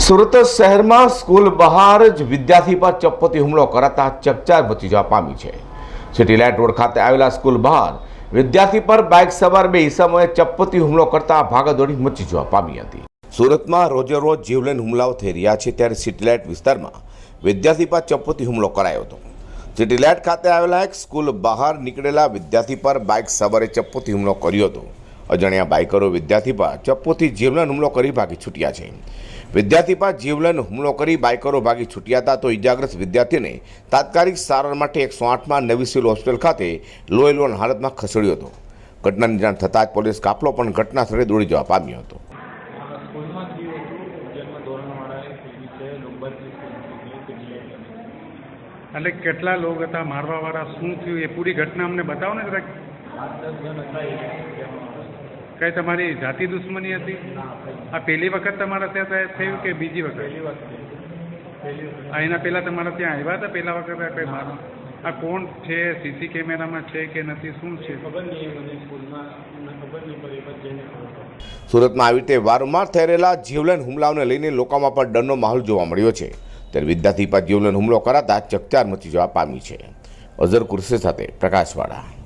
સુરત શહેરમાં સ્કૂલ બહાર જ વિદ્યાર્થી પર ચપ્પુથી હુમલો કરાતા ચકચાર મચી જવા પામી છે. સિટીલાઇટ રોડ ખાતે આવેલા સ્કૂલ બહાર વિદ્યાર્થી પર બાઇક સવાર બે ઈસમોએ ચપ્પુથી હુમલો કરતા ભાગદોડી મચી જવા પામી હતી. સુરતમાં રોજે રોજ જીવલેણ હુમલાઓ થઈ રહ્યા છે ત્યારે સિટીલાઇટ વિસ્તારમાં વિદ્યાર્થી પર ચપ્પુથી હુમલો કરાયો હતો. સિટીલાઇટ ખાતે આવેલા એક સ્કૂલ બહાર નીકળેલા વિદ્યાર્થી પર બાઇક સવારે ચપ્પુથી હુમલો કર્યો હતો. અજાણ્યા બાઇકરો વિદ્યાર્થી પર ચપ્પોથી જીવલેણ હુમલો કરી ભાગી છૂટ્યા છે. વિદ્યાર્થી પર જીવલેણ હુમલો કરી બાઇકરો ભાગી છૂટ્યા હતા તો ઇજાગ્રસ્ત વિદ્યાર્થીને તાત્કાલિક સારવાર માટે એકસો આઠમાં નવી સિવિલ હોસ્પિટલ ખાતે લોહીલોન હાલતમાં ખસેડ્યો હતો. ઘટનાની જાણ થતાં જ પોલીસ કાફલો પણ ઘટના સ્થળે દોડી જવા પામ્યો હતો. એટલે કેટલા લોકો હતા? મારવાવાળા શું થયું? એ પૂરી ઘટના અમને બતાવો ને જરાક. કઈ તમારી જાતિ દુશ્મની હતી? આ પહેલી વખત તમારા ત્યાં થયું કે બીજી વખત? પહેલી વખતે એના પહેલા તમારા ત્યાં આવ્યા હતા પહેલા વખત? આ કઈ મારો આ કોણ છે? સીસી કેમેરામાં છે કે નથી? શું છે? ખબર નહીં ખબર નહીં. સુરતમાં આવી રીતે વારંવાર થઈ રહેલા જીવલેણ હુમલાઓને લઈને લોકોમાં પણ ડરનો માહોલ જોવા મળ્યો છે. ત્યારે વિદ્યાર્થી પર જીવલેણ હુમલો કરાતા ચકચાર મચી જવા પામી છે. અઝર કુરશી સાથે પ્રકાશવાળા.